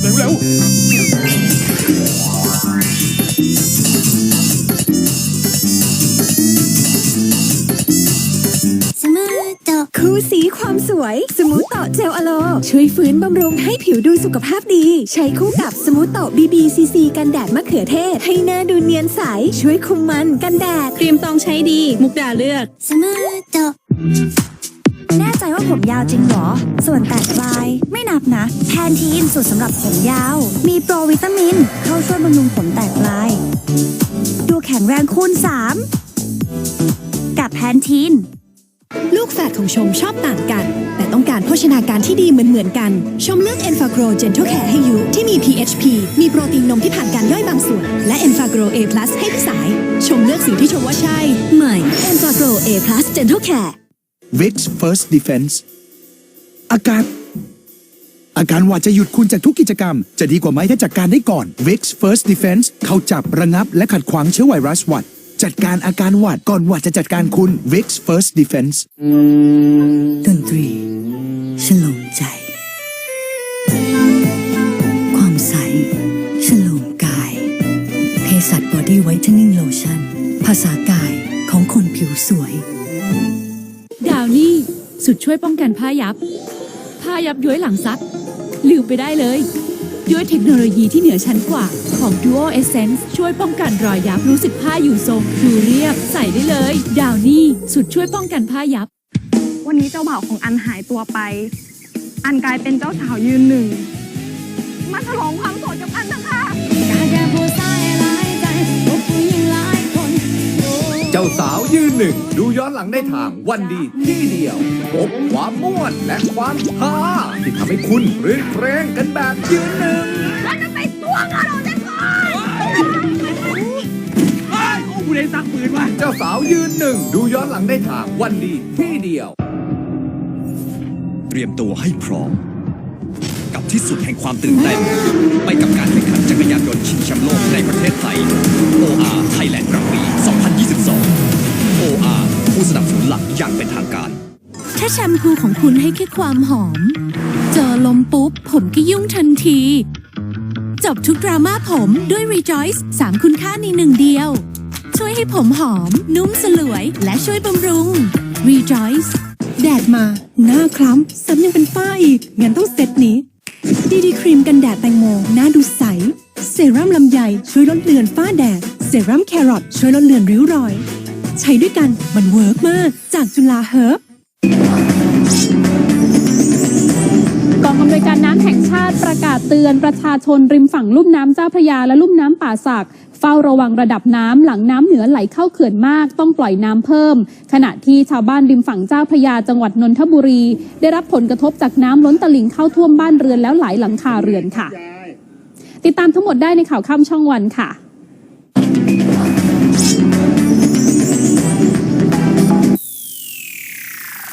เร็วเร็วสมูทโตคู่สีความสวย สมูทโตเจลอโล ช่วยฟื้นบำรุงให้ผิวดูสุขภาพดี ใช้คู่กับสมูทโต BBCC กันแดดมะเขือเทศ ให้หน้าดูเนียนใส ช่วยคุมมันกันแดด ครีมตองใช้ดี มุกดาเลือก สมูทโต แน่ใจว่าผมยาวจริงเหรอ ส่วนแตกปลายไม่นับนะแพนทีนสูตรสำหรับผมยาว มีโปรวิตามิน เข้าช่วยบำรุงผมแตกปลาย ดูแข็งแรงคูณ 3 กับแพนทีน ลูกแฝดของชมชอบต่างกัน แต่ต้องการโภชนาการที่ดีเหมือนเหมือนๆกัน ชมเลือก e n f a g r o Gentle Care ให้ยูที่มี PHP มีโปรตีนนมที่ผ่านการย่อยบางส่วน และ e n f a g r o A+ ให้พี่สาย ชมเลือกสิ่งที่ชมว่าใช่ใหม่ e n f a g r o A+ Gentle Care Vicks First Defense อาการ อาการหวัดจะหยุดคุณจากทุกกิจกรรม จะดีกว่าไหมถ้าจัดการได้ก่อน Vicks First Defense เข้าจับระงับและขัดขวางเชื้อไวรัสหวัด จัดการอาการหวัดก่อนหวัดจะจัดการคุณ Vicks First Defense ดนตรีฉลองใจ ความใสฉลองกาย เภสัชบอดี้ไวท์เทนนิ่งโลชั่น ภาษากายของคนผิวสวย สุดช่วยป้องกันผ้ายับ ผ้ายับย้อยหลังซักลืมไปได้เลยด้วยเทคโนโลยีที่เหนือชั้นกว่าของ Duo Essence ช่วยป้องกันรอยยับรู้สึกผ้าอยู่ทรงดูเรียบ ใส่ได้เลย ดาวนี่สุดช่วยป้องกันผ้ายับ วันนี้เจ้าบ่าวของอันหายตัวไป อันกลายเป็นเจ้าสาวยืนหนึ่ง สาวยืนหนึ่ง ดูย้อนหลังได้ทางวันดีที่เดียวพบความม่วนและความฮาที่ทำให้คุณรื่นเครงกันแบบยืนหนึ่งเราจะไปตัวงานเราได้ก่อนเจ้าสาวยืนหนึ่ง ดูย้อนหลังได้ทางวันดีที่เดียว เตรียมตัวให้พร้อม กับที่สุดแห่งความตื่นเต้นไปกับการแข่งขันจักรยานยนต์ชิงแชมป์โลกในประเทศไทย OR Thailand Grand Prix 2022 OR ผู้สนับสนุนหลักอย่างเป็นทางการ ถ้าแชมพูของคุณให้แค่ความหอม เจอลมปุ๊บ ผมก็ยุ่งทันที จบทุกดราม่าผมด้วย Rejoice 3คุณค่าในหนึ่งเดียว ช่วยให้ผมหอม นุ่มสลวย และช่วยบำรุง Rejoice แดดมา หน้าคล้ำซ้ำยังเป็นฝ้าอีก งั้นต้องเซตนี้ ดีดีครีมกันแดดแตงโมหน้าดูใส เซรั่มลำไยช่วยลดเลือนฝ้าแดด เซรั่มแครอทช่วยลดเลือนริ้วรอย ใช้ด้วยกันมันเวิร์กมาก จากจุฬาเฮิร์บกองอำนวยการน้ำแห่งชาติประ เตือนประชาชนริมฝั่งลุ่มน้ำเจ้าพระยาและลุ่มน้ำป่าสักเฝ้าระวังระดับน้ำหลังน้ำเหนือไหลเข้าเขื่อนมาก ต้องปล่อยน้ำเพิ่ม ขณะที่ชาวบ้านริมฝั่งเจ้าพระยาจังหวัดนนทบุรี ได้รับผลกระทบจากน้ำล้นตลิ่งเข้าท่วมบ้านเรือนแล้วหลายหลังคาเรือนค่ะ ติดตามทั้งหมดได้ในข่าวค่ำช่องวันค่ะ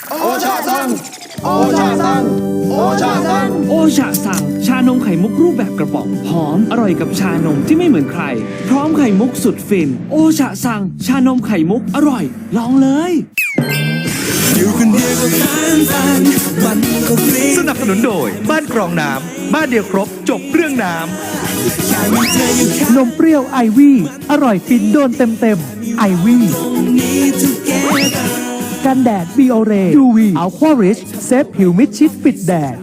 โอชาสั่งชาสัง นมไข่มุกรูปแบบกระป๋องหอม อร่อยกับชานมที่ไม่เหมือนใคร พร้อมไข่มุกสุดฟิน โอชาสั่งชานมไข่มุกอร่อย ลองเลยสนับสนุนโดย บ้านกรองน้ำบ้านเดียวครบจบเรื่องน้ำนมเปรี้ยวไอวี่อร่อยฟินโดนเต็มเต็มไอวี่กันแดด b ีโอเร UV อัลควาริช เซฟผิวมิดชิดปิดแดด